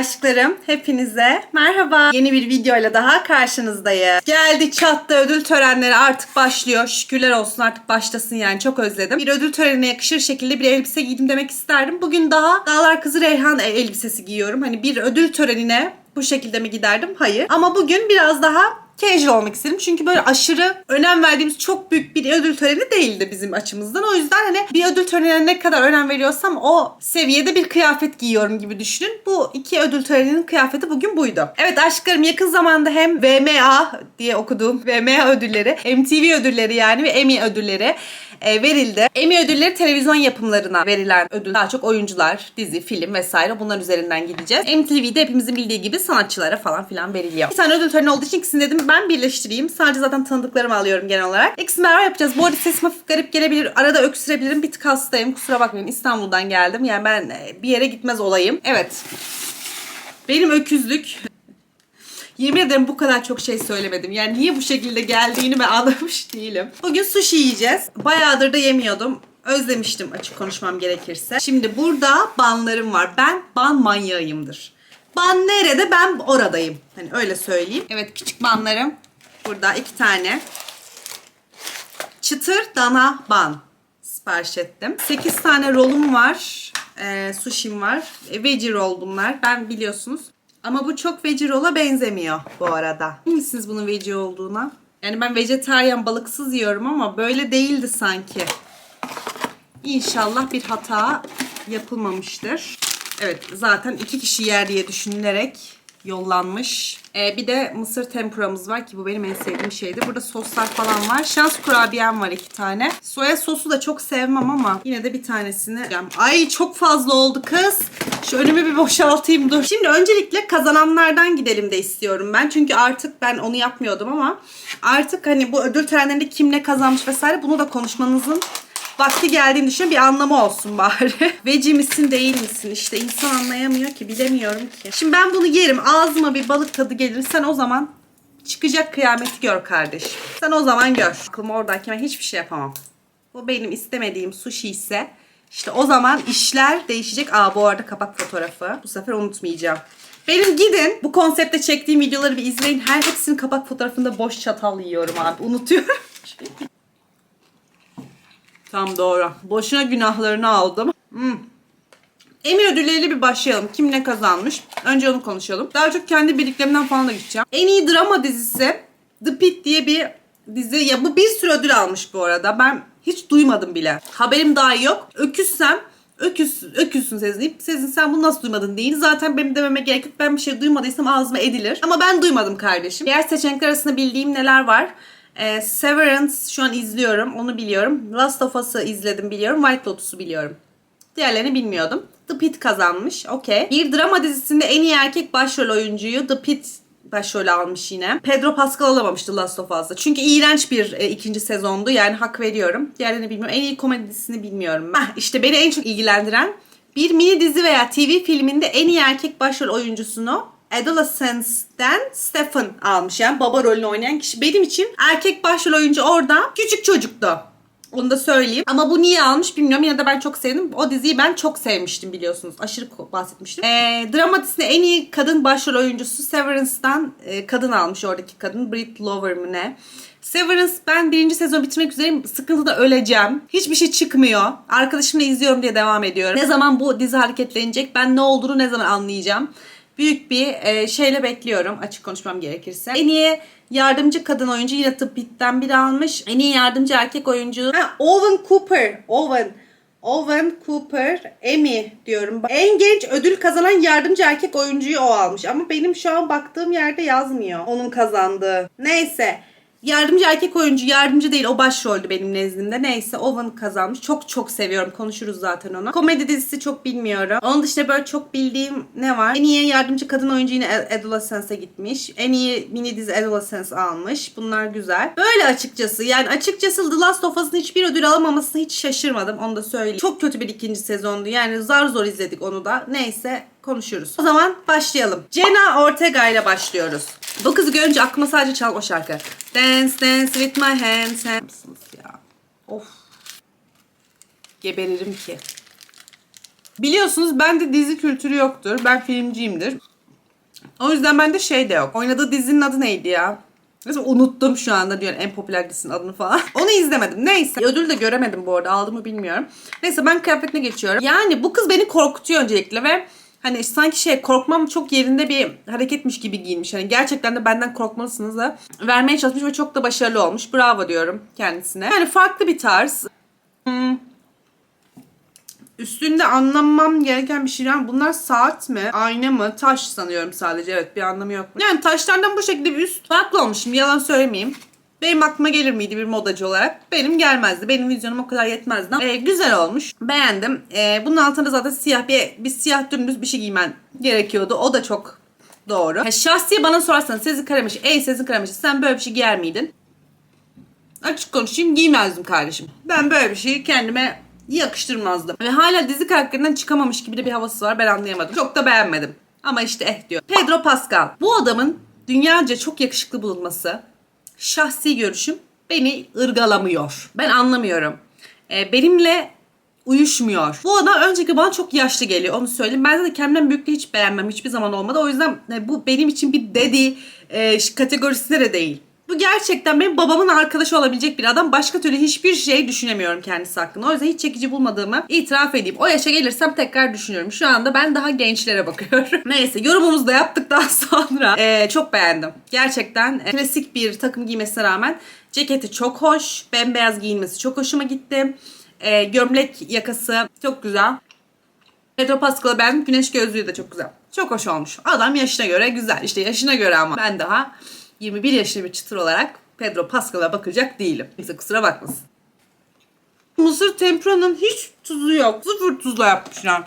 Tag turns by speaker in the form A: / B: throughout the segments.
A: Aşklarım hepinize merhaba. Yeni bir videoyla daha karşınızdayım. Geldi çattı ödül törenleri artık başlıyor. Şükürler olsun artık başlasın yani çok özledim. Bir ödül törenine yakışır şekilde bir elbise giydim demek isterdim. Bugün daha Dağlar Kızı Reyhan elbisesi giyiyorum. Hani bir ödül törenine bu şekilde mi giderdim? Hayır. Ama bugün biraz daha casual olmak istedim. Çünkü böyle aşırı önem verdiğimiz çok büyük bir ödül töreni değildi bizim açımızdan. O yüzden hani bir ödül törenine ne kadar önem veriyorsam o seviyede bir kıyafet giyiyorum gibi düşünün. Bu iki ödül töreninin kıyafeti bugün buydu. Evet aşklarım yakın zamanda hem VMA diye okuduğum VMA ödülleri, MTV ödülleri yani ve Emmy ödülleri verildi. Emmy ödülleri televizyon yapımlarına verilen ödül. Daha çok oyuncular, dizi, film vesaire bunlar üzerinden gideceğiz. MTV'de hepimizin bildiği gibi sanatçılara falan filan veriliyor. Bir tane ödül töreni olduğu için ikisini dedim ben birleştireyim. Sadece zaten tanıdıklarımı alıyorum genel olarak. İkisini beraber yapacağız. Bu arada sesim hafif garip gelebilir. Arada öksürebilirim. Bir tık hastayım. Kusura bakmayın. İstanbul'dan geldim. Yani ben e, bir yere gitmez olayım. Evet. Benim öküzlük Yemin ederim bu kadar çok şey söylemedim. Yani niye bu şekilde geldiğini ben anlamış değilim. Bugün sushi yiyeceğiz. Bayağıdır da yemiyordum. Özlemiştim açık konuşmam gerekirse. Şimdi burada banlarım var. Ben ban manyağıyımdır. Ban nerede ben oradayım. Hani öyle söyleyeyim. Evet küçük banlarım. Burada iki tane. Çıtır dana ban sipariş ettim. 8 tane rolum var. E, sushim var. E, veggie roll bunlar. Ben biliyorsunuz. Ama bu çok veggie roll'a benzemiyor bu arada. Misiniz bunun veggie olduğuna? Yani ben vejetaryen balıksız yiyorum ama böyle değildi sanki. İnşallah bir hata yapılmamıştır. Evet zaten iki kişi yer diye düşünülerek yollanmış. Ee, bir de mısır tempuramız var ki bu benim en sevdiğim şeydi. Burada soslar falan var. Şans kurabiyem var iki tane. Soya sosu da çok sevmem ama yine de bir tanesini. Ay çok fazla oldu kız. Şu önümü bir boşaltayım dur. Şimdi öncelikle kazananlardan gidelim de istiyorum ben. Çünkü artık ben onu yapmıyordum ama artık hani bu ödül törenlerinde kim ne kazanmış vesaire bunu da konuşmanızın vakti geldiğini düşünüyorum. Bir anlamı olsun bari. Veci misin değil misin? İşte insan anlayamıyor ki bilemiyorum ki. Şimdi ben bunu yerim. Ağzıma bir balık tadı gelir. Sen o zaman çıkacak kıyameti gör kardeşim. Sen o zaman gör. Aklım oradayken ben hiçbir şey yapamam. Bu benim istemediğim sushi ise işte o zaman işler değişecek. Aa bu arada kapak fotoğrafı. Bu sefer unutmayacağım. Benim gidin bu konsepte çektiğim videoları bir izleyin. Her hepsinin kapak fotoğrafında boş çatal yiyorum abi. Unutuyorum. Tam doğru. Boşuna günahlarını aldım. Hmm. Emmy ödülleriyle bir başlayalım. Kim ne kazanmış? Önce onu konuşalım. Daha çok kendi bildiklerimden falan da gideceğim. En iyi drama dizisi The Pitt diye bir dizi. Ya bu bir sürü ödül almış bu arada. Ben hiç duymadım bile. Haberim dahi yok. Öküzsem Öküz, öküzsün Sezin Sezin sen bunu nasıl duymadın değil. Zaten benim dememe gerek yok. Ben bir şey duymadıysam ağzıma edilir. Ama ben duymadım kardeşim. Diğer seçenekler arasında bildiğim neler var? Ee, Severance şu an izliyorum. Onu biliyorum. Last of Us'ı izledim biliyorum. White Lotus'u biliyorum. Diğerlerini bilmiyordum. The Pitt kazanmış. Okey. Bir drama dizisinde en iyi erkek başrol oyuncuyu The Pitt başrol almış yine. Pedro Pascal alamamıştı Last of Us'da. Çünkü iğrenç bir e, ikinci sezondu. Yani hak veriyorum. Diğerlerini bilmiyorum. En iyi komedi dizisini bilmiyorum. Heh, işte beni en çok ilgilendiren bir mini dizi veya TV filminde en iyi erkek başrol oyuncusunu Adolescence'den Stephen almış. Yani baba rolünü oynayan kişi. Benim için erkek başrol oyuncu orada küçük çocuktu. Onu da söyleyeyim. Ama bu niye almış bilmiyorum. Yine de ben çok sevdim. O diziyi ben çok sevmiştim biliyorsunuz. Aşırı bahsetmiştim. Ee, drama en iyi kadın başrol oyuncusu Severance'dan e, kadın almış oradaki kadın. Brit Lover mı ne? Severance ben birinci sezon bitirmek üzereyim. Sıkıntıda öleceğim. Hiçbir şey çıkmıyor. Arkadaşımla izliyorum diye devam ediyorum. Ne zaman bu dizi hareketlenecek? Ben ne olduğunu ne zaman anlayacağım? Büyük bir e, şeyle bekliyorum açık konuşmam gerekirse. En iyi yardımcı kadın oyuncu yine The Pitt'ten biri almış. En iyi yardımcı erkek oyuncu ha, Owen Cooper. Owen. Owen Cooper Emmy diyorum. En genç ödül kazanan yardımcı erkek oyuncuyu o almış. Ama benim şu an baktığım yerde yazmıyor onun kazandığı. Neyse. Yardımcı erkek oyuncu yardımcı değil o başroldü benim nezdimde. Neyse Owen kazanmış. Çok çok seviyorum. Konuşuruz zaten onu. Komedi dizisi çok bilmiyorum. Onun dışında böyle çok bildiğim ne var? En iyi yardımcı kadın oyuncu yine Adolescence'e gitmiş. En iyi mini dizi Adolescence almış. Bunlar güzel. Böyle açıkçası. Yani açıkçası The Last of Us'ın hiçbir ödül alamamasına hiç şaşırmadım. Onu da söyleyeyim. Çok kötü bir ikinci sezondu. Yani zar zor izledik onu da. Neyse konuşuruz. O zaman başlayalım. Jenna Ortega ile başlıyoruz. Bu kızı görünce aklıma sadece çal o şarkı. Dance dance with my hands. hands. ya. Of. Geberirim ki. Biliyorsunuz bende dizi kültürü yoktur. Ben filmciyimdir. O yüzden bende şey de yok. Oynadığı dizinin adı neydi ya? Mesela unuttum şu anda diyor en popüler dizinin adını falan. Onu izlemedim. Neyse. Ödül de göremedim bu arada. Aldım mı bilmiyorum. Neyse ben kıyafetine geçiyorum. Yani bu kız beni korkutuyor öncelikle ve hani sanki şey korkmam çok yerinde bir hareketmiş gibi giyinmiş. Hani gerçekten de benden korkmalısınız da vermeye çalışmış ve çok da başarılı olmuş. Bravo diyorum kendisine. Yani farklı bir tarz. Hmm. Üstünde anlamam gereken bir şeyler. Bunlar saat mi? Ayna mı? Taş sanıyorum sadece. Evet bir anlamı yok. Yani taşlardan bu şekilde bir üst farklı olmuş. Şimdi yalan söylemeyeyim. Benim aklıma gelir miydi bir modacı olarak? Benim gelmezdi. Benim vizyonum o kadar yetmezdi. Ee, güzel olmuş. Beğendim. Ee, bunun altında zaten siyah bir, bir siyah dümdüz bir şey giymen gerekiyordu. O da çok doğru. Ha, şahsi bana sorarsanız Sezin Karameşi, ey Sezin Karameşi sen böyle bir şey giyer miydin? Açık konuşayım giymezdim kardeşim. Ben böyle bir şeyi kendime yakıştırmazdım. Ve hala dizi karakterinden çıkamamış gibi de bir havası var. Ben anlayamadım. Çok da beğenmedim. Ama işte eh diyor. Pedro Pascal. Bu adamın dünyaca çok yakışıklı bulunması şahsi görüşüm beni ırgalamıyor. Ben anlamıyorum. Ee, benimle uyuşmuyor. Bu adam önceki bana çok yaşlı geliyor onu söyleyeyim. Ben de kendimden büyük de hiç beğenmem. Hiçbir zaman olmadı. O yüzden e, bu benim için bir dedi e, kategorisinde de değil. Bu gerçekten benim babamın arkadaşı olabilecek bir adam. Başka türlü hiçbir şey düşünemiyorum kendisi hakkında. O yüzden hiç çekici bulmadığımı itiraf edeyim. O yaşa gelirsem tekrar düşünüyorum. Şu anda ben daha gençlere bakıyorum. Neyse yorumumuzu da yaptıktan sonra e, çok beğendim. Gerçekten e, klasik bir takım giymesine rağmen ceketi çok hoş. Bembeyaz giyinmesi çok hoşuma gitti. E, gömlek yakası çok güzel. Pedro Pascal'a ben güneş gözlüğü de çok güzel. Çok hoş olmuş. Adam yaşına göre güzel. İşte yaşına göre ama ben daha 21 yaşlı bir çıtır olarak Pedro Pascal'a bakacak değilim. Neyse kusura bakmasın. Mısır tempuranın hiç tuzu yok. Sıfır tuzla yapmışlar.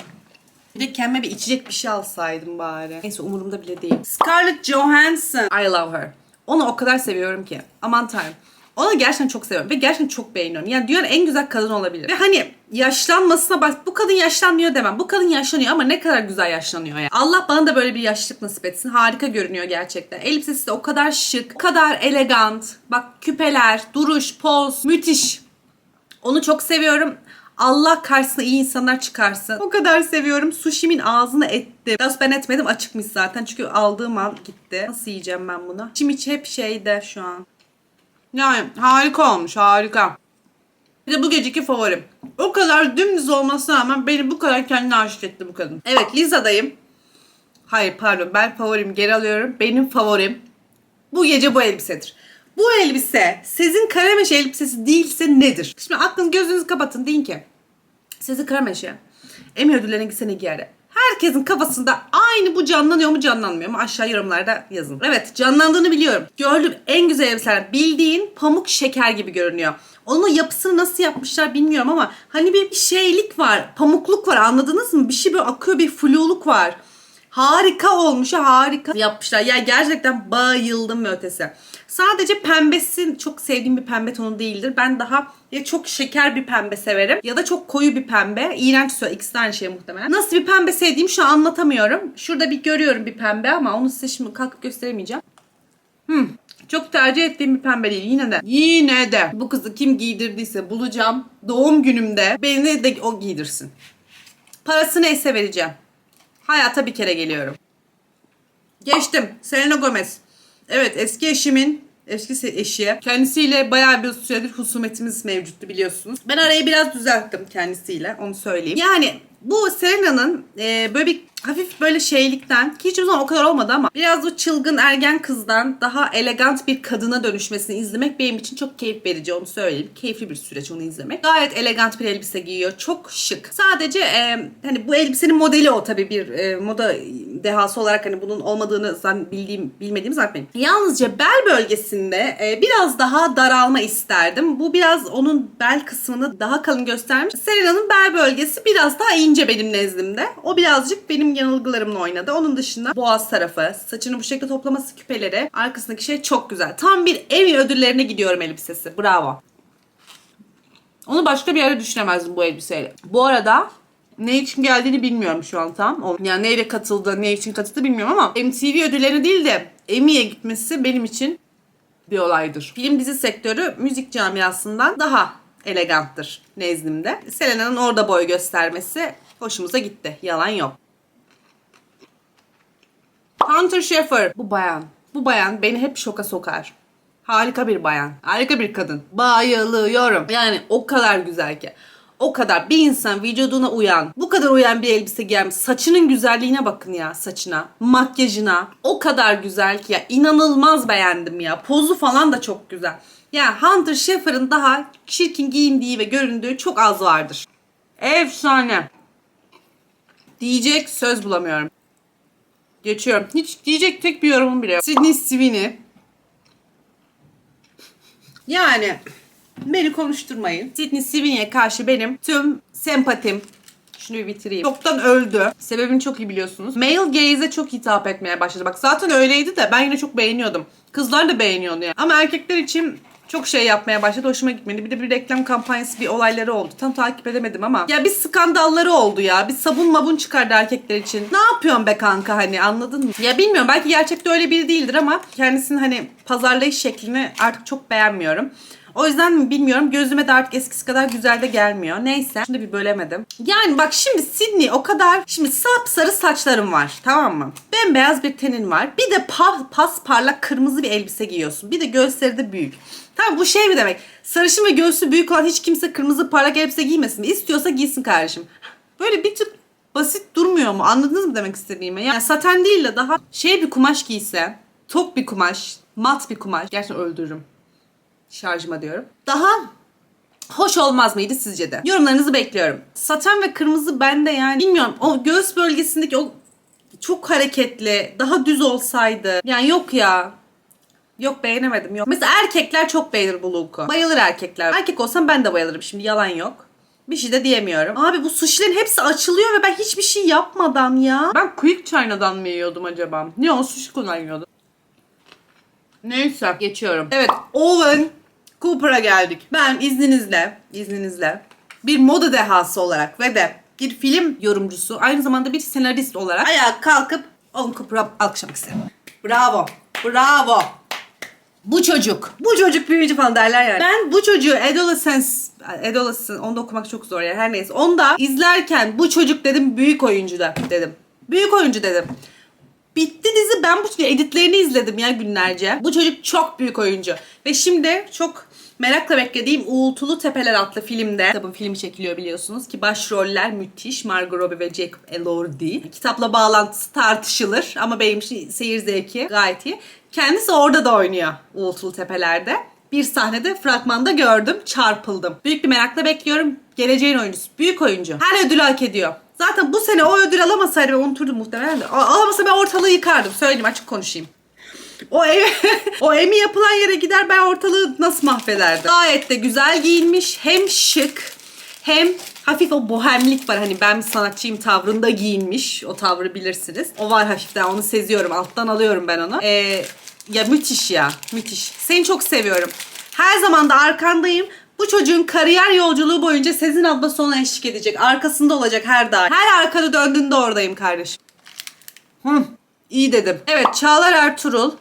A: Bir de kendime bir içecek bir şey alsaydım bari. Neyse umurumda bile değil. Scarlett Johansson. I love her. Onu o kadar seviyorum ki. Aman tanrım. Onu gerçekten çok seviyorum ve gerçekten çok beğeniyorum. Yani dünyanın en güzel kadın olabilir. Ve hani yaşlanmasına bak bu kadın yaşlanmıyor demem. Bu kadın yaşlanıyor ama ne kadar güzel yaşlanıyor ya. Allah bana da böyle bir yaşlılık nasip etsin. Harika görünüyor gerçekten. Elbisesi de o kadar şık, o kadar elegant. Bak küpeler, duruş, poz müthiş. Onu çok seviyorum. Allah karşısına iyi insanlar çıkarsın. O kadar seviyorum. Sushi'min ağzını ettim. Biraz ben etmedim açıkmış zaten. Çünkü aldığım an gitti. Nasıl yiyeceğim ben bunu? İçim içi hep şeyde şu an. Yani harika olmuş harika. Bir de bu geceki favorim. O kadar dümdüz olmasına rağmen beni bu kadar kendine aşık etti bu kadın. Evet Liza'dayım. Hayır pardon ben favorim geri alıyorum. Benim favorim bu gece bu elbisedir. Bu elbise Sezin Karameş elbisesi değilse nedir? Şimdi aklınızı gözünüzü kapatın deyin ki Sezin Karameş'e Emmy ödüllerine gitsene giyer. Herkesin kafasında aynı bu canlanıyor mu canlanmıyor mu aşağı yorumlarda yazın. Evet canlandığını biliyorum. Gördüğüm en güzel elbiseler bildiğin pamuk şeker gibi görünüyor. Onun yapısını nasıl yapmışlar bilmiyorum ama hani bir, şeylik var. Pamukluk var anladınız mı? Bir şey böyle akıyor bir fluluk var. Harika olmuş harika yapmışlar. Ya gerçekten bayıldım ötesi. Sadece pembesi çok sevdiğim bir pembe tonu değildir. Ben daha ya çok şeker bir pembe severim ya da çok koyu bir pembe. İğrenç söyle ikisi de aynı şey muhtemelen. Nasıl bir pembe sevdiğim şu an anlatamıyorum. Şurada bir görüyorum bir pembe ama onu size şimdi kalkıp gösteremeyeceğim. Hmm. Çok tercih ettiğim bir pembe değil yine de. Yine de bu kızı kim giydirdiyse bulacağım. Doğum günümde beni de o giydirsin. Parası neyse vereceğim. Hayata bir kere geliyorum. Geçtim. Selena Gomez. Evet eski eşimin eski eşi. Kendisiyle bayağı bir süredir husumetimiz mevcuttu biliyorsunuz. Ben arayı biraz düzelttim kendisiyle onu söyleyeyim. Yani bu Selena'nın e, böyle bir hafif böyle şeylikten ki hiçbir zaman o kadar olmadı ama biraz o çılgın ergen kızdan daha elegant bir kadına dönüşmesini izlemek benim için çok keyif verici onu söyleyeyim. Keyifli bir süreç onu izlemek. Gayet elegant bir elbise giyiyor. Çok şık. Sadece e, hani bu elbisenin modeli o tabii bir e, moda dehası olarak hani bunun olmadığını zan, bildiğim bilmediğim zannetmeyin. Yalnızca bel bölgesinde e, biraz daha daralma isterdim. Bu biraz onun bel kısmını daha kalın göstermiş. Selena'nın bel bölgesi biraz daha ince benim nezdimde. O birazcık benim yanılgılarımla oynadı. Onun dışında boğaz tarafı, saçını bu şekilde toplaması küpeleri, arkasındaki şey çok güzel. Tam bir Emmy ödüllerine gidiyorum elbisesi. Bravo. Onu başka bir yerde düşünemezdim bu elbiseyle. Bu arada ne için geldiğini bilmiyorum şu an tam. Yani neyle katıldı, ne için katıldı bilmiyorum ama MTV ödüllerine değil de Emmy'ye gitmesi benim için bir olaydır. Film dizi sektörü müzik camiasından daha eleganttır nezdimde. Selena'nın orada boy göstermesi hoşumuza gitti. Yalan yok. Hunter Schafer. Bu bayan. Bu bayan beni hep şoka sokar. Harika bir bayan. Harika bir kadın. Bayılıyorum. Yani o kadar güzel ki. O kadar bir insan vücuduna uyan, bu kadar uyan bir elbise giymiş. Saçının güzelliğine bakın ya saçına, makyajına. O kadar güzel ki ya inanılmaz beğendim ya. Pozu falan da çok güzel. Ya Hunter Schafer'ın daha çirkin giyindiği ve göründüğü çok az vardır. Efsane. Diyecek söz bulamıyorum. Geçiyorum. Hiç diyecek tek bir yorumum bile yok. Sydney Sweeney. Yani beni konuşturmayın. Sydney Sweeney'e karşı benim tüm sempatim şunu bir bitireyim. Çoktan öldü. Sebebini çok iyi biliyorsunuz. Male gaze'e çok hitap etmeye başladı. Bak zaten öyleydi de ben yine çok beğeniyordum. Kızlar da beğeniyordu yani. Ama erkekler için çok şey yapmaya başladı. Hoşuma gitmedi. Bir de bir reklam kampanyası bir olayları oldu. Tam takip edemedim ama. Ya bir skandalları oldu ya. Bir sabun mabun çıkardı erkekler için. Ne yapıyorsun be kanka hani anladın mı? Ya bilmiyorum belki gerçekte öyle biri değildir ama kendisinin hani pazarlayış şeklini artık çok beğenmiyorum. O yüzden bilmiyorum gözüme de artık eskisi kadar güzel de gelmiyor. Neyse. Şimdi bir bölemedim. Yani bak şimdi Sydney o kadar şimdi sapsarı saçlarım var tamam mı? Bembeyaz bir tenin var. Bir de pa- pas parlak kırmızı bir elbise giyiyorsun. Bir de göğüsleri de büyük. Tamam bu şey mi demek? Sarışın ve göğsü büyük olan hiç kimse kırmızı parlak elbise giymesin mi? İstiyorsa giysin kardeşim. Böyle bir tık basit durmuyor mu? Anladınız mı demek istediğimi? Yani saten değil de daha şey bir kumaş giyse, tok bir kumaş, mat bir kumaş. Gerçekten öldürürüm şarjıma diyorum. Daha hoş olmaz mıydı sizce de? Yorumlarınızı bekliyorum. Saten ve kırmızı bende yani bilmiyorum o göğüs bölgesindeki o çok hareketli, daha düz olsaydı. Yani yok ya. Yok beğenemedim yok. Mesela erkekler çok beğenir bu look'u. Bayılır erkekler. Erkek olsam ben de bayılırım şimdi yalan yok. Bir şey de diyemiyorum. Abi bu sushi'lerin hepsi açılıyor ve ben hiçbir şey yapmadan ya. Ben Quick China'dan mı yiyordum acaba? Ne o sushi kullanıyordum. Neyse geçiyorum. Evet Owen Cooper'a geldik. Ben izninizle, izninizle bir moda dehası olarak ve de bir film yorumcusu, aynı zamanda bir senarist olarak ayağa kalkıp Owen Cooper'a alkışlamak isterim. Bravo, bravo. Bu çocuk, bu çocuk büyüyünce falan derler yani. Ben bu çocuğu Adolescence, Adolescence, onu da okumak çok zor ya her neyse. Onda izlerken bu çocuk dedim büyük oyuncu da dedim. Büyük oyuncu dedim. Bitti dizi ben bu editlerini izledim ya günlerce. Bu çocuk çok büyük oyuncu. Ve şimdi çok merakla beklediğim Uğultulu Tepeler adlı filmde. Kitabın filmi çekiliyor biliyorsunuz ki başroller müthiş. Margot Robbie ve Jacob Elordi. Kitapla bağlantısı tartışılır ama benim seyir zevki gayet iyi. Kendisi orada da oynuyor Uğultulu Tepeler'de. Bir sahnede fragmanda gördüm, çarpıldım. Büyük bir merakla bekliyorum. Geleceğin oyuncusu, büyük oyuncu. Her ödülü hak ediyor. Zaten bu sene o ödül alamasaydı ben unuturdum muhtemelen de. Alamasa ben ortalığı yıkardım. Söyleyeyim açık konuşayım. O ev, o Emi yapılan yere gider ben ortalığı nasıl mahvederdim. Gayet de güzel giyinmiş. Hem şık hem hafif o bohemlik var. Hani ben bir sanatçıyım tavrında giyinmiş. O tavrı bilirsiniz. O var hafiften onu seziyorum. Alttan alıyorum ben onu. Ee, ya müthiş ya. Müthiş. Seni çok seviyorum. Her zaman da arkandayım. Bu çocuğun kariyer yolculuğu boyunca Sezin ablası ona eşlik edecek. Arkasında olacak her daim. Her arkada döndüğünde oradayım kardeşim. Hı, iyi dedim. Evet Çağlar Ertuğrul.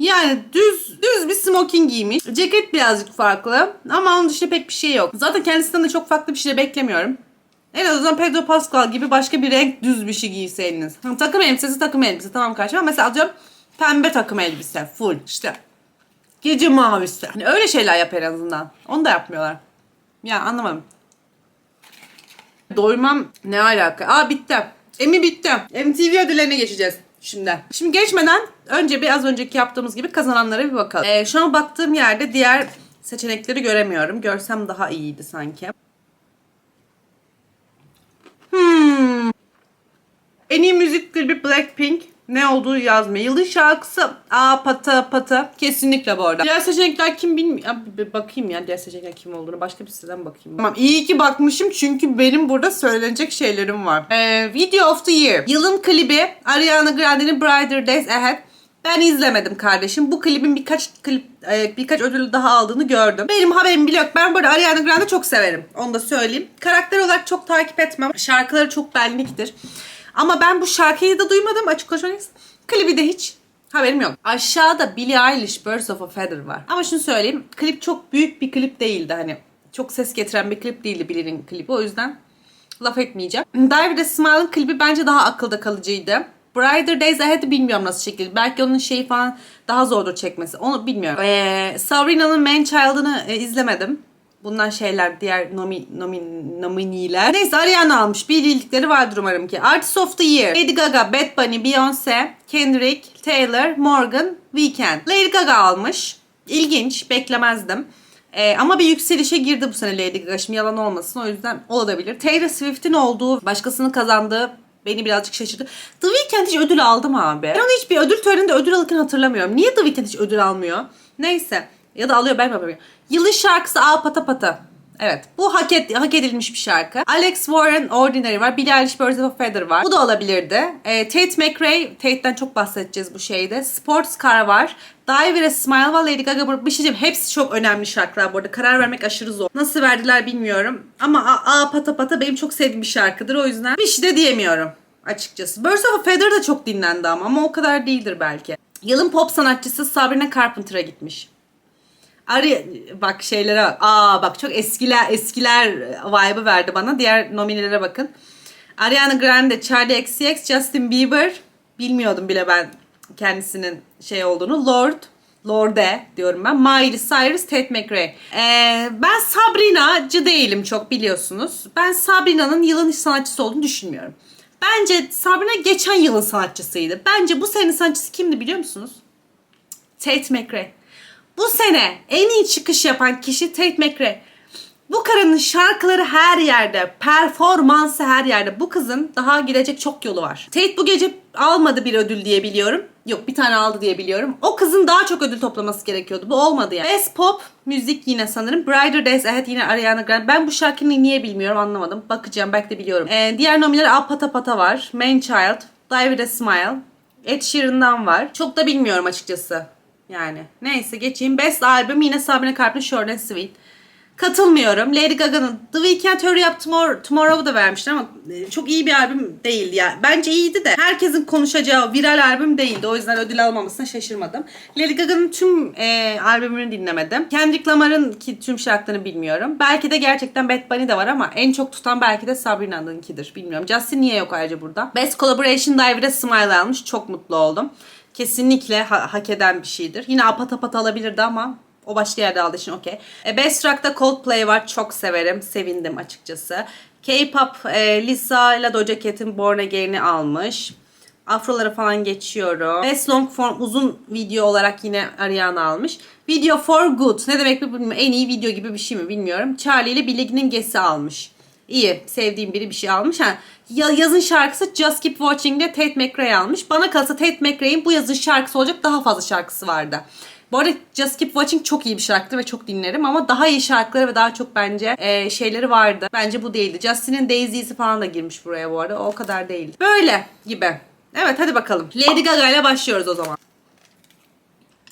A: Yani düz düz bir smoking giymiş. Ceket birazcık farklı ama onun dışında pek bir şey yok. Zaten kendisinden de çok farklı bir şey beklemiyorum. En azından Pedro Pascal gibi başka bir renk düz bir şey giyseydiniz. Takım elbisesi takım elbise tamam kardeşim ama mesela atıyorum pembe takım elbise full işte. Gece mavisi. Hani öyle şeyler yap en azından. Onu da yapmıyorlar. Ya anlamadım. Doymam ne alaka? Aa bitti. Emi bitti. MTV ödüllerine geçeceğiz şimdi. Şimdi geçmeden önce bir az önceki yaptığımız gibi kazananlara bir bakalım. Ee, şu an baktığım yerde diğer seçenekleri göremiyorum. Görsem daha iyiydi sanki. Hmm. En iyi müzik klibi Blackpink. Ne olduğu yazmıyor. Yıldız şarkısı Aa Pata Pata. Kesinlikle bu arada. Diğer seçenekler kim bilmiyorum. Bir bakayım ya diğer seçenekler kim olduğunu. Başka bir siteden bakayım. Tamam iyi ki bakmışım çünkü benim burada söylenecek şeylerim var. Ee, Video of the Year. Yılın klibi Ariana Grande'nin Brighter Days Ahead. Ben izlemedim kardeşim. Bu klibin birkaç klip e, birkaç ödül daha aldığını gördüm. Benim haberim bile yok. Ben burada Ariana Grande çok severim. Onu da söyleyeyim. Karakter olarak çok takip etmem. Şarkıları çok benliktir. Ama ben bu şarkıyı da duymadım açık konuşmak Klibi de hiç haberim yok. Aşağıda Billie Eilish Birds of a Feather var. Ama şunu söyleyeyim. Klip çok büyük bir klip değildi hani. Çok ses getiren bir klip değildi Billie'nin klibi. O yüzden laf etmeyeceğim. Dive the Smile'ın klibi bence daha akılda kalıcıydı. Brighter Days Ahead'i bilmiyorum nasıl çekildi. Belki onun şeyi falan daha zordur çekmesi. Onu bilmiyorum. Ee, Sabrina'nın Man Child'ını e, izlemedim. Bunlar şeyler diğer nomi, nomi, nominiler. Neyse Ariana almış. Bir bildikleri vardır umarım ki. Artist of the Year. Lady Gaga, Bad Bunny, Beyoncé, Kendrick, Taylor, Morgan, Weekend. Lady Gaga almış. İlginç. Beklemezdim. Ee, ama bir yükselişe girdi bu sene Lady Gaga. Şimdi yalan olmasın. O yüzden olabilir. Taylor Swift'in olduğu, başkasının kazandığı beni birazcık şaşırdı. The Weeknd hiç ödül aldı mı abi? Ben onu hiçbir ödül töreninde ödül alırken hatırlamıyorum. Niye The Weeknd hiç ödül almıyor? Neyse. Ya da alıyor ben mi. Yılın şarkısı Aa Pata Pata. Evet. Bu hak, et, hak edilmiş bir şarkı. Alex Warren Ordinary var. Billie Eilish Birds of a Feather var. Bu da olabilirdi. Ee, Tate McRae. Tate'den çok bahsedeceğiz bu şeyde. Sports Car var. With A Smile var. Lady Gaga. Bir şey diyeyim. Hepsi çok önemli şarkılar bu arada. Karar vermek aşırı zor. Nasıl verdiler bilmiyorum. Ama Aa, Aa Pata Pata benim çok sevdiğim bir şarkıdır. O yüzden bir şey de diyemiyorum açıkçası. Birds of a Feather da çok dinlendi ama. Ama o kadar değildir belki. Yılın pop sanatçısı Sabrina Carpenter'a gitmiş. Ari bak şeylere bak. Aa bak çok eskiler eskiler vibe'ı verdi bana. Diğer nominelere bakın. Ariana Grande, Charlie XCX, Justin Bieber. Bilmiyordum bile ben kendisinin şey olduğunu. Lord, Lorde diyorum ben. Miley Cyrus, Tate McRae. Ee, ben Sabrina'cı değilim çok biliyorsunuz. Ben Sabrina'nın yılın sanatçısı olduğunu düşünmüyorum. Bence Sabrina geçen yılın sanatçısıydı. Bence bu senenin sanatçısı kimdi biliyor musunuz? Tate McRae. Bu sene en iyi çıkış yapan kişi Tate McRae. Bu karının şarkıları her yerde, performansı her yerde. Bu kızın daha gidecek çok yolu var. Tate bu gece almadı bir ödül diye biliyorum. Yok bir tane aldı diye biliyorum. O kızın daha çok ödül toplaması gerekiyordu. Bu olmadı yani. Best Pop müzik yine sanırım. Brighter Days evet yine Ariana Grande. Ben bu şarkıyı niye bilmiyorum anlamadım. Bakacağım belki de biliyorum. Ee, diğer nomineler A Pata var. Man Child, Die With A Smile. Ed Sheeran'dan var. Çok da bilmiyorum açıkçası. Yani neyse geçeyim. Best albüm yine Sabrina Carpenter Short and Sweet. Katılmıyorum. Lady Gaga'nın The Weeknd Hurry Up Tomorrow, Tomorrow'u da vermişler ama e, çok iyi bir albüm değildi ya. Bence iyiydi de herkesin konuşacağı viral albüm değildi. O yüzden ödül almamasına şaşırmadım. Lady Gaga'nın tüm e, albümünü dinlemedim. Kendrick Lamar'ın ki tüm şarkılarını bilmiyorum. Belki de gerçekten Bad Bunny de var ama en çok tutan belki de Sabrina'nınkidir. Bilmiyorum. Justin niye yok ayrıca burada? Best Collaboration A Smile almış. Çok mutlu oldum. Kesinlikle ha- hak eden bir şeydir. Yine apat apat alabilirdi ama o başka yerde aldığı için okey. E, Best Rock'ta Coldplay var. Çok severim. Sevindim açıkçası. K-pop e, Lisa ile Doja Cat'in Born Again'i almış. Afroları falan geçiyorum. Best Long Form uzun video olarak yine Ariana almış. Video for Good. Ne demek bilmiyorum. En iyi video gibi bir şey mi bilmiyorum. Charlie ile Billie Gesi almış. İyi. Sevdiğim biri bir şey almış. Ha, ya- yazın şarkısı Just Keep Watching'de Tate McRae almış. Bana kalsa Tate McRae'in bu yazın şarkısı olacak daha fazla şarkısı vardı. Bu arada Just Keep Watching çok iyi bir şarkıdır ve çok dinlerim ama daha iyi şarkıları ve daha çok bence e, şeyleri vardı. Bence bu değildi. Justin'in Daisy'si falan da girmiş buraya bu arada. O kadar değil. Böyle gibi. Evet hadi bakalım. Lady Gaga ile başlıyoruz o zaman.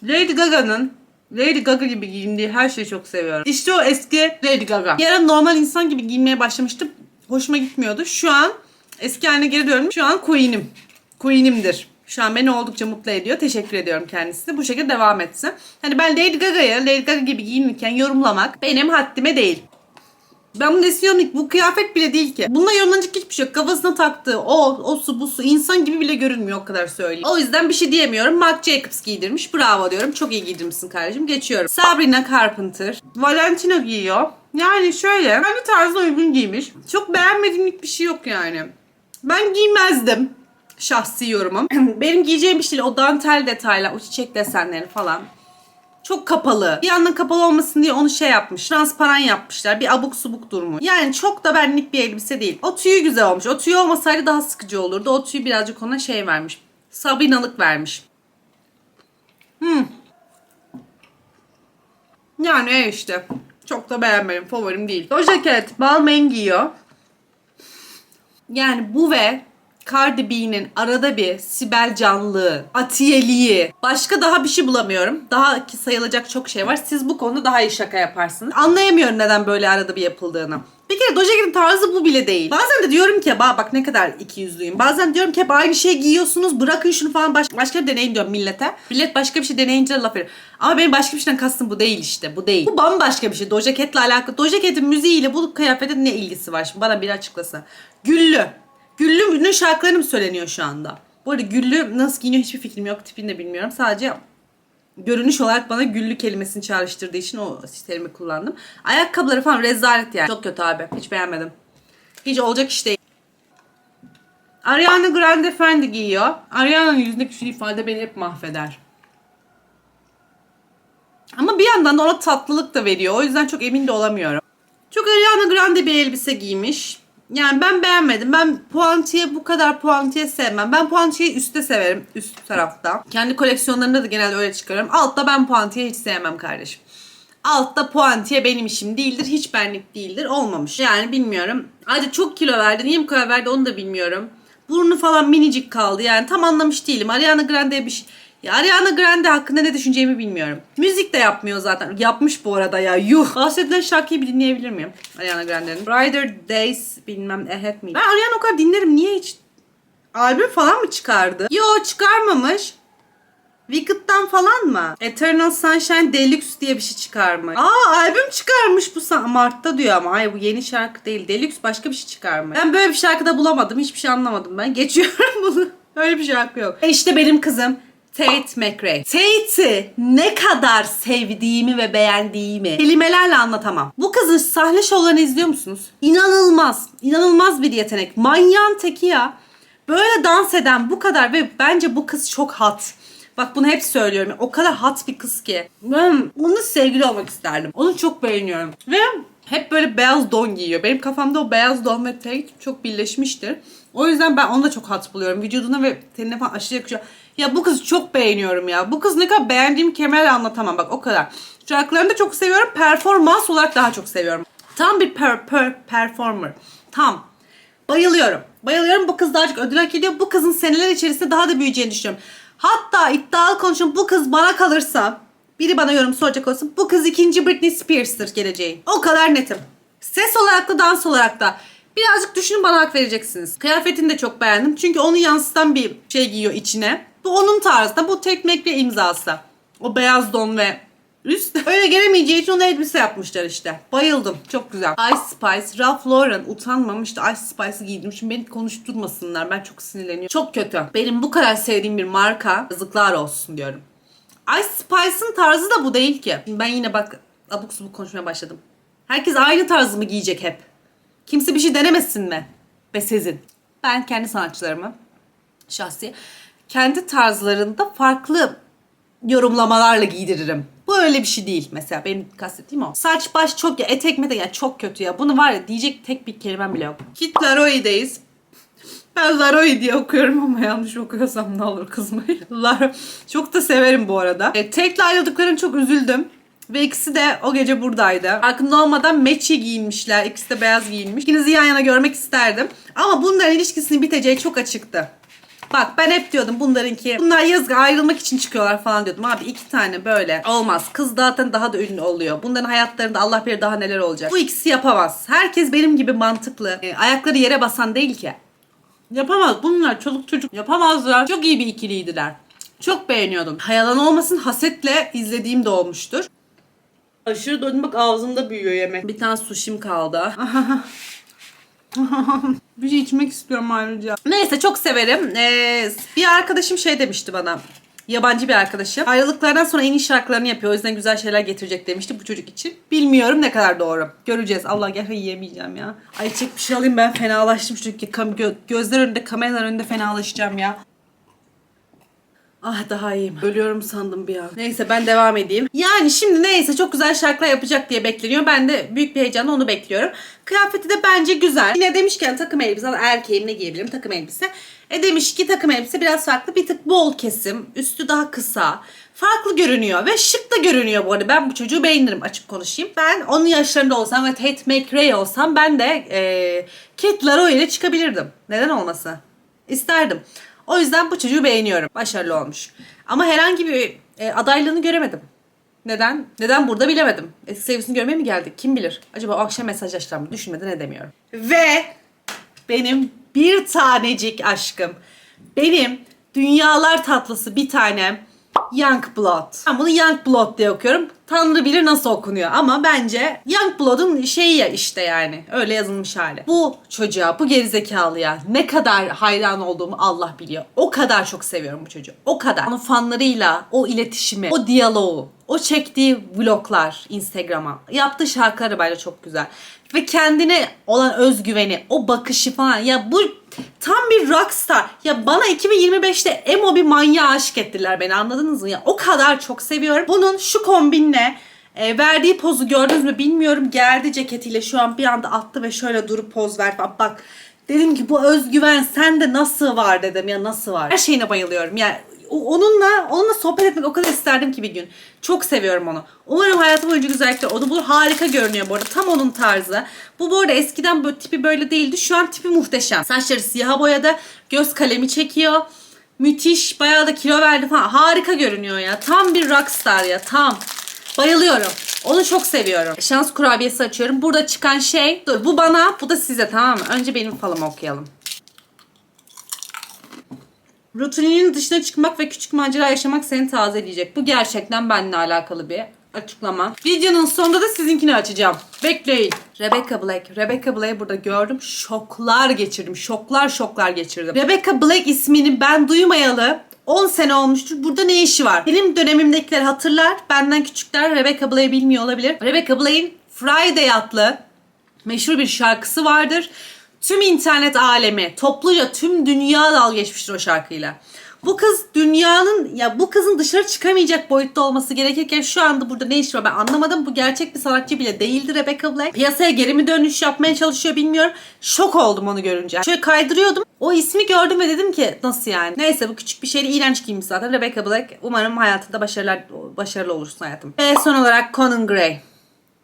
A: Lady Gaga'nın Lady Gaga gibi giyindiği her şeyi çok seviyorum. İşte o eski Lady Gaga. Bir ara normal insan gibi giyinmeye başlamıştım. Hoşuma gitmiyordu. Şu an eski haline geri döndüm. Şu an Queen'im. Queen'imdir. Şu an beni oldukça mutlu ediyor. Teşekkür ediyorum kendisine. Bu şekilde devam etsin. Hani ben Lady Gaga'yı Lady Gaga gibi giyinirken yorumlamak benim haddime değil. Ben bunu istiyorum. Bu kıyafet bile değil ki. Bununla yorumlanacak hiçbir şey yok. Kafasına taktığı o, o su bu su insan gibi bile görünmüyor o kadar söyleyeyim. O yüzden bir şey diyemiyorum. Marc Jacobs giydirmiş. Bravo diyorum. Çok iyi giydirmişsin kardeşim. Geçiyorum. Sabrina Carpenter. Valentino giyiyor. Yani şöyle. Kendi tarzına uygun giymiş. Çok beğenmediğim bir şey yok yani. Ben giymezdim. Şahsi yorumum. Benim giyeceğim bir değil. O dantel detaylar, o çiçek desenleri falan. Çok kapalı. Bir yandan kapalı olmasın diye onu şey yapmış. Transparan yapmışlar. Bir abuk subuk durumu. Yani çok da benlik bir elbise değil. O tüyü güzel olmuş. O tüyü olmasaydı daha sıkıcı olurdu. O tüyü birazcık ona şey vermiş. Sabinalık vermiş. Hmm. Yani işte. Çok da beğenmedim. Favorim değil. Doja Cat Balmain giyiyor. Yani bu ve Cardi B'nin arada bir Sibel Canlı, Atiyeliği, başka daha bir şey bulamıyorum. Daha ki sayılacak çok şey var. Siz bu konuda daha iyi şaka yaparsınız. Anlayamıyorum neden böyle arada bir yapıldığını. Bir kere Doja Cat'in tarzı bu bile değil. Bazen de diyorum ki bak, bak ne kadar iki yüzlüyüm. Bazen diyorum ki hep aynı şeyi giyiyorsunuz bırakın şunu falan baş, başka bir deneyin diyorum millete. Millet başka bir şey deneyince laf veriyor. Ama benim başka bir şeyden kastım bu değil işte bu değil. Bu bambaşka bir şey Doja Cat'le alakalı. Doja Cat'in müziğiyle bu kıyafetin ne ilgisi var şimdi bana biri açıklasa. Güllü. Güllü'nün şarkıları mı söyleniyor şu anda? Bu arada güllü nasıl giyiniyor hiçbir fikrim yok. Tipini de bilmiyorum. Sadece görünüş olarak bana güllü kelimesini çağrıştırdığı için o terimi kullandım. Ayakkabıları falan rezalet yani. Çok kötü abi. Hiç beğenmedim. Hiç olacak iş değil. Ariana Grande Fendi giyiyor. Ariana'nın yüzündeki şu ifade beni hep mahveder. Ama bir yandan da ona tatlılık da veriyor. O yüzden çok emin de olamıyorum. Çok Ariana Grande bir elbise giymiş. Yani ben beğenmedim. Ben puantiye bu kadar puantiye sevmem. Ben puantiyeyi üstte severim. Üst tarafta. Kendi koleksiyonlarımda da genelde öyle çıkarıyorum. Altta ben puantiye hiç sevmem kardeşim. Altta puantiye benim işim değildir. Hiç benlik değildir. Olmamış. Yani bilmiyorum. Ayrıca çok kilo verdi. Niye bu kadar verdi onu da bilmiyorum. Burnu falan minicik kaldı. Yani tam anlamış değilim. Ariana Grande'ye bir şey... Ya Ariana Grande hakkında ne düşüneceğimi bilmiyorum. Müzik de yapmıyor zaten. Yapmış bu arada ya. Yuh. Bahsedilen şarkıyı bir dinleyebilir miyim? Ariana Grande'nin. Brighter Days bilmem Ahead miydi? Ben Ariana o kadar dinlerim. Niye hiç albüm falan mı çıkardı? Yo çıkarmamış. Wicked'dan falan mı? Eternal Sunshine Deluxe diye bir şey çıkarmış. Aa albüm çıkarmış bu Mart'ta diyor ama. Hayır bu yeni şarkı değil. Deluxe başka bir şey çıkarmış. Ben böyle bir şarkıda bulamadım. Hiçbir şey anlamadım ben. Geçiyorum bunu. Öyle bir şarkı yok. E işte benim kızım. Tate McRae. Tate'i ne kadar sevdiğimi ve beğendiğimi kelimelerle anlatamam. Bu kızın sahne şovlarını izliyor musunuz? İnanılmaz. İnanılmaz bir yetenek. Manyağın teki ya. Böyle dans eden bu kadar ve bence bu kız çok hot. Bak bunu hep söylüyorum. O kadar hot bir kız ki. Ben onunla sevgili olmak isterdim. Onu çok beğeniyorum. Ve hep böyle beyaz don giyiyor. Benim kafamda o beyaz don ve Tate çok birleşmiştir. O yüzden ben onu da çok hot buluyorum. Vücuduna ve tenine falan aşırı yakışıyor. Ya bu kızı çok beğeniyorum ya. Bu kız ne kadar beğendiğimi kelimelerle anlatamam. Bak o kadar. Şarkılarını da çok seviyorum. Performans olarak daha çok seviyorum. Tam bir per, per, performer. Tam. Bayılıyorum. Bayılıyorum. Bu kız daha çok ödül hak ediyor. Bu kızın seneler içerisinde daha da büyüyeceğini düşünüyorum. Hatta iddialı konuşuyorum. Bu kız bana kalırsa biri bana yorum soracak olsun. Bu kız ikinci Britney Spears'tır geleceği. O kadar netim. Ses olarak da dans olarak da. Birazcık düşünün bana hak vereceksiniz. Kıyafetini de çok beğendim. Çünkü onu yansıtan bir şey giyiyor içine. Bu onun tarzında. Bu tek mekle imzası. O beyaz don ve üst. Öyle gelemeyeceği için ona elbise yapmışlar işte. Bayıldım. Çok güzel. Ice Spice. Ralph Lauren utanmamış da Ice Spice'ı giydim. Şimdi beni konuşturmasınlar. Ben çok sinirleniyorum. Çok kötü. Benim bu kadar sevdiğim bir marka yazıklar olsun diyorum. Ice Spice'ın tarzı da bu değil ki. Ben yine bak abuk subuk konuşmaya başladım. Herkes aynı tarzı mı giyecek hep? Kimse bir şey denemesin mi? Ve sizin. Ben kendi sanatçılarımı şahsi kendi tarzlarında farklı yorumlamalarla giydiririm. Bu öyle bir şey değil mesela benim kastettiğim o. Saç baş çok ya etek metek ya çok kötü ya. Bunu var ya diyecek tek bir kelimem bile yok. Kit Laroi'deyiz. Ben Laroi diye okuyorum ama yanlış okuyorsam ne olur kızmayın. Lar çok da severim bu arada. E, tekle ayrıldıklarına çok üzüldüm. Ve ikisi de o gece buradaydı. Farkında olmadan meçi giyinmişler. İkisi de beyaz giyinmiş. İkinizi yan yana görmek isterdim. Ama bunların ilişkisinin biteceği çok açıktı. Bak ben hep diyordum bunlarınki bunlar yazık ayrılmak için çıkıyorlar falan diyordum. Abi iki tane böyle olmaz. Kız zaten daha da ünlü oluyor. Bunların hayatlarında Allah bilir daha neler olacak. Bu ikisi yapamaz. Herkes benim gibi mantıklı. e, ayakları yere basan değil ki. Yapamaz. Bunlar çoluk çocuk yapamazlar. Çok iyi bir ikiliydiler. Çok beğeniyordum. Hayalan olmasın hasetle izlediğim de olmuştur. Aşırı doydum bak ağzımda büyüyor yemek. Bir tane suşim kaldı. bir şey içmek istiyorum ayrıca. Neyse çok severim. Ee, bir arkadaşım şey demişti bana. Yabancı bir arkadaşım. Ayrılıklardan sonra en iyi şarkılarını yapıyor. O yüzden güzel şeyler getirecek demişti bu çocuk için. Bilmiyorum ne kadar doğru. Göreceğiz. Allah gel yiyemeyeceğim ya. Ay çek bir şey alayım ben fenalaştım çünkü gö- gözler önünde kameralar önünde fenalaşacağım ya. Ah daha iyiyim. Ölüyorum sandım bir an. Neyse ben devam edeyim. Yani şimdi neyse çok güzel şarkılar yapacak diye bekleniyor. Ben de büyük bir heyecanla onu bekliyorum. Kıyafeti de bence güzel. Yine demişken takım elbise erkeğim ne giyebilirim takım elbise. E demiş ki takım elbise biraz farklı. Bir tık bol kesim. Üstü daha kısa. Farklı görünüyor ve şık da görünüyor bu arada. Ben bu çocuğu beğenirim açık konuşayım. Ben onun yaşlarında olsam ve Tate McRae olsam ben de e, Kate Laroi ile çıkabilirdim. Neden olmasın? İsterdim. O yüzden bu çocuğu beğeniyorum. Başarılı olmuş. Ama herhangi bir e, adaylığını göremedim. Neden? Neden burada bilemedim. Eski sevgisini görmeye mi geldik? Kim bilir? Acaba o akşam mesajlaştılar mı? Düşünmeden edemiyorum. Ve benim bir tanecik aşkım. Benim dünyalar tatlısı bir tanem. Youngblood. Ben bunu Youngblood diye okuyorum. Tanrı bilir nasıl okunuyor ama bence Youngblood'un şeyi ya işte yani. Öyle yazılmış hali. Bu çocuğa, bu gerizekalıya ne kadar hayran olduğumu Allah biliyor. O kadar çok seviyorum bu çocuğu. O kadar. Onun fanlarıyla o iletişimi, o diyaloğu, o çektiği vloglar Instagram'a. Yaptığı şarkıları bence çok güzel. Ve kendine olan özgüveni, o bakışı falan. Ya bu tam bir rockstar. Ya bana 2025'te emo bir manyağa aşık ettiler beni anladınız mı? Ya o kadar çok seviyorum. Bunun şu kombinle e, verdiği pozu gördünüz mü bilmiyorum. Gerdi ceketiyle şu an bir anda attı ve şöyle durup poz ver. Bak, bak dedim ki bu özgüven sende nasıl var dedim ya nasıl var. Her şeyine bayılıyorum. Ya o- onunla onunla sohbet etmek o kadar isterdim ki bir gün. Çok seviyorum onu. Umarım hayatı boyunca güzellikler onu bulur. Harika görünüyor bu arada. Tam onun tarzı. Bu bu arada eskiden böyle tipi böyle değildi. Şu an tipi muhteşem. Saçları siyaha boyadı. Göz kalemi çekiyor. Müthiş. Bayağı da kilo verdi falan. Harika görünüyor ya. Tam bir rockstar ya. Tam. Bayılıyorum. Onu çok seviyorum. Şans kurabiyesi açıyorum. Burada çıkan şey... Dur bu bana, bu da size tamam mı? Önce benim falımı okuyalım. Rutininin dışına çıkmak ve küçük macera yaşamak seni tazeleyecek. Bu gerçekten benimle alakalı bir açıklama. Videonun sonunda da sizinkini açacağım. Bekleyin. Rebecca Black. Rebecca Black'ı burada gördüm. Şoklar geçirdim. Şoklar şoklar geçirdim. Rebecca Black ismini ben duymayalı 10 sene olmuştur. Burada ne işi var? Benim dönemimdekiler hatırlar. Benden küçükler Rebecca Black'ı bilmiyor olabilir. Rebecca Black'in Friday adlı meşhur bir şarkısı vardır. Tüm internet alemi, topluca tüm dünya dalga geçmiştir o şarkıyla. Bu kız dünyanın ya bu kızın dışarı çıkamayacak boyutta olması gerekirken şu anda burada ne iş var ben anlamadım. Bu gerçek bir sanatçı bile değildi Rebecca Black. Piyasaya geri mi dönüş yapmaya çalışıyor bilmiyorum. Şok oldum onu görünce. Şöyle kaydırıyordum. O ismi gördüm ve dedim ki nasıl yani? Neyse bu küçük bir şeyle iğrenç giymiş zaten. Rebecca Black umarım hayatında başarılar, başarılı olursun hayatım. Ve son olarak Conan Gray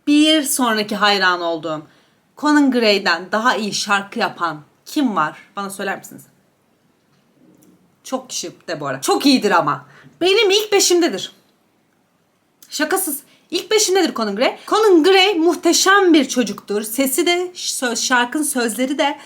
A: bir sonraki hayran olduğum Conan Gray'den daha iyi şarkı yapan kim var? Bana söyler misiniz? Çok kişi de bu arada. Çok iyidir ama. Benim ilk beşimdedir. Şakasız. İlk beşimdedir Conan Gray. Conan Gray muhteşem bir çocuktur. Sesi de, söz, şarkının sözleri de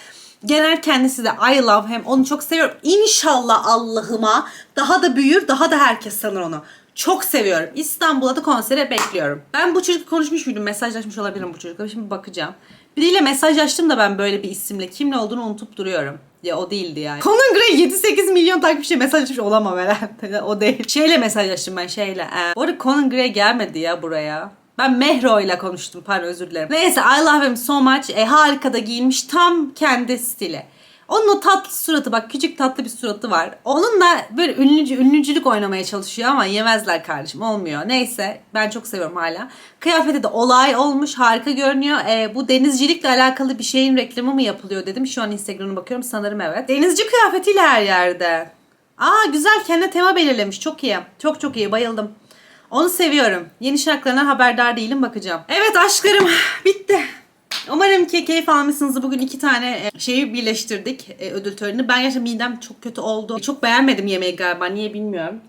A: genel kendisi de I love him. Onu çok seviyorum. İnşallah Allah'ıma daha da büyür, daha da herkes sanır onu. Çok seviyorum. İstanbul'a da konsere bekliyorum. Ben bu çocukla konuşmuş muydum? Mesajlaşmış olabilirim bu çocukla. Şimdi bakacağım. Biriyle mesajlaştım da ben böyle bir isimle. Kimle olduğunu unutup duruyorum. Ya o değildi yani. Conan Gray 7-8 milyon takipçi mesajlaşmış olamam herhalde. o değil. Şeyle mesajlaştım ben şeyle. Ee, bu arada Conan Gray gelmedi ya buraya. Ben Mehro ile konuştum. Pardon özür dilerim. Neyse I love him so much. E, harika da giyinmiş. Tam kendi stili. Onun o tatlı suratı bak küçük tatlı bir suratı var. Onunla böyle ünlücü, ünlücülük oynamaya çalışıyor ama yemezler kardeşim olmuyor. Neyse ben çok seviyorum hala. Kıyafeti de olay olmuş harika görünüyor. Ee, bu denizcilikle alakalı bir şeyin reklamı mı yapılıyor dedim. Şu an Instagram'a bakıyorum sanırım evet. Denizci kıyafetiyle her yerde. Aa güzel kendine tema belirlemiş çok iyi. Çok çok iyi bayıldım. Onu seviyorum. Yeni şarkılarına haberdar değilim bakacağım. Evet aşklarım bitti. Umarım ki keyif almışsınızdır. Bugün iki tane e, şeyi birleştirdik e, ödül törenini. Ben gerçekten midem çok kötü oldu. Çok beğenmedim yemeği galiba. Niye bilmiyorum.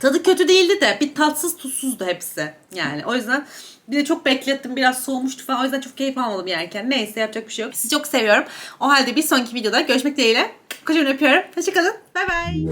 A: Tadı kötü değildi de bir tatsız tuzsuzdu hepsi. Yani o yüzden bir de çok beklettim biraz soğumuştu falan. O yüzden çok keyif almadım yerken. Neyse yapacak bir şey yok. Sizi çok seviyorum. O halde bir sonraki videoda görüşmek dileğiyle. Kocaman öpüyorum. Hoşçakalın. Bay bay.